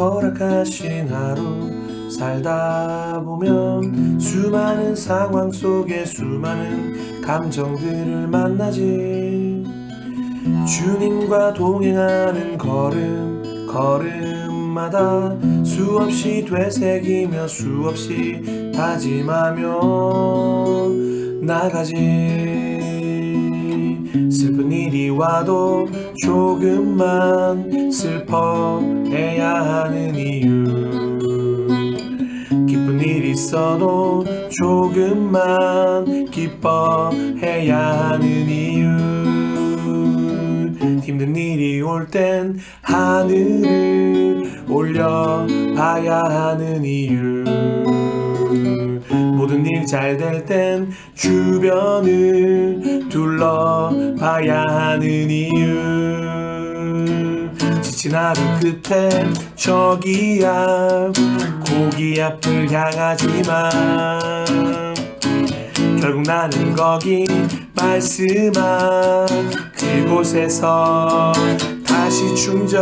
허락하신 하루 살다 보면 수많은 상황 속에 수많은 감정들을 만나지. 주님과 동행하는 걸음 걸음마다 수없이 되새기며 수없이 다짐하며 나가지 와도 조금만 슬퍼해야 하는 이유. 기쁜 일 있어도 조금만 기뻐해야 하는 이유. 힘든 일이 올 땐 하늘을 올려봐야 하는 이유. 모든 일 잘 될 땐 주변을 둘러봐야 하는 이유. 지친 하루 끝에 저기야 고기 앞을 향하지만. 결국 나는 거기 말씀한 그곳에서 다시 충전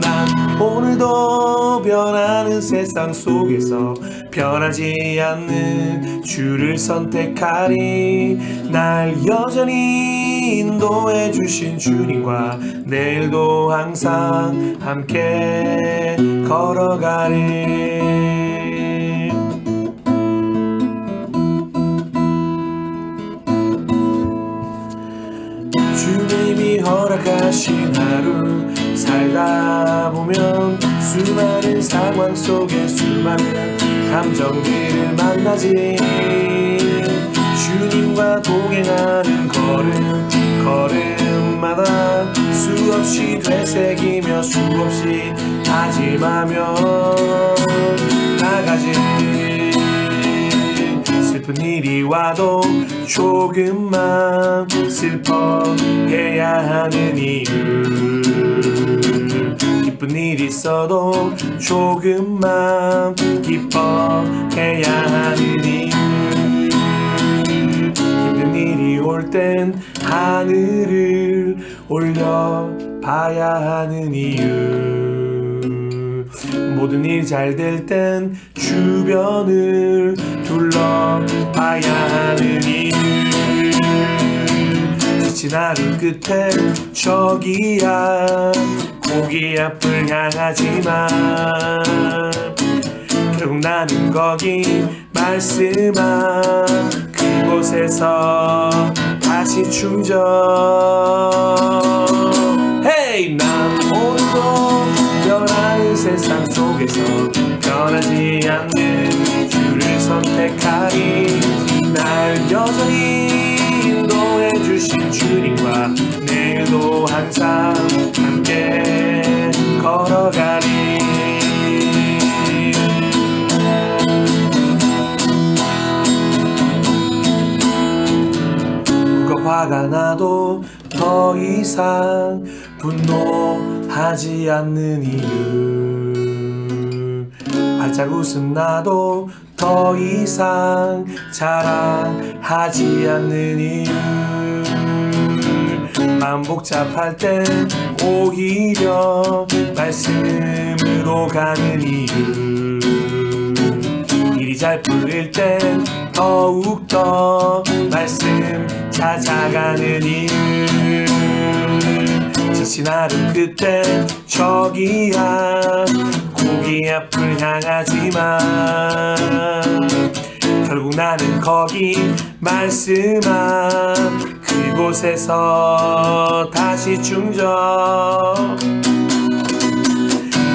난 오늘도 변하는 세상 속에서 변하지 않는 주를 선택하리. 날 여전히 인도해 주신 주님과 내일도 항상 함께 걸어가리. 주님이 허락하신 하루 살다 보면 수많은 상황 속에 수많은 감정들을 만나지. 주님과 동행하는 걸음 걸음마다 수없이 되새기며 수없이 다짐하며 나가지 슬픈 일이 와도 조금만 슬퍼해야 하는 이유. 기쁜 일 있어도 조금만 기뻐해야 하는 이유. 힘든 일이 올 땐 하늘을 올려봐야 하는 이유 모든 일잘될 땐 주변을 둘러봐야 하는 이유 지친 하루 끝에 저기야 고기 앞을 향하지만. 결국 나는 거기 말씀한 그곳에서 다시 충전. 헤이 난 오늘도 변하는 세상 속에서 변하지 않는 주를 선택하리. 날 여전히 인도해 주신 주님과 내일도 항상 함께 걸어가리. 화가 나도 더 이상 분노하지 않는 이유 발짝 웃음 나도 더 이상 자랑하지 않는 이유. 마음 복잡할 땐 오히려 말씀으로 가는 이유. 일이 잘 풀릴 땐 더욱더 말씀 찾아가는 이유. 지친 하루 끝에 저기야 고기 앞을 향하지만 결국 나는 거기 말씀한 그곳에서 다시 충전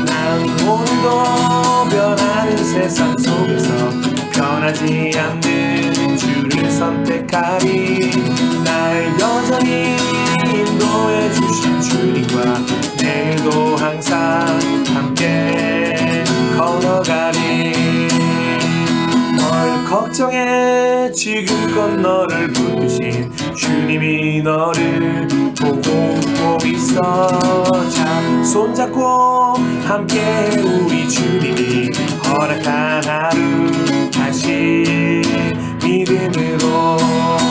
난 오늘도 변하는 세상 속에서 변하지 않는 주를 선택하리 걱정해. 지금껏 너를 부르신 주님이 너를 보고 웃고 있어. 자 손잡고 함께 우리 주님이 허락한 하루 다시 믿음으로.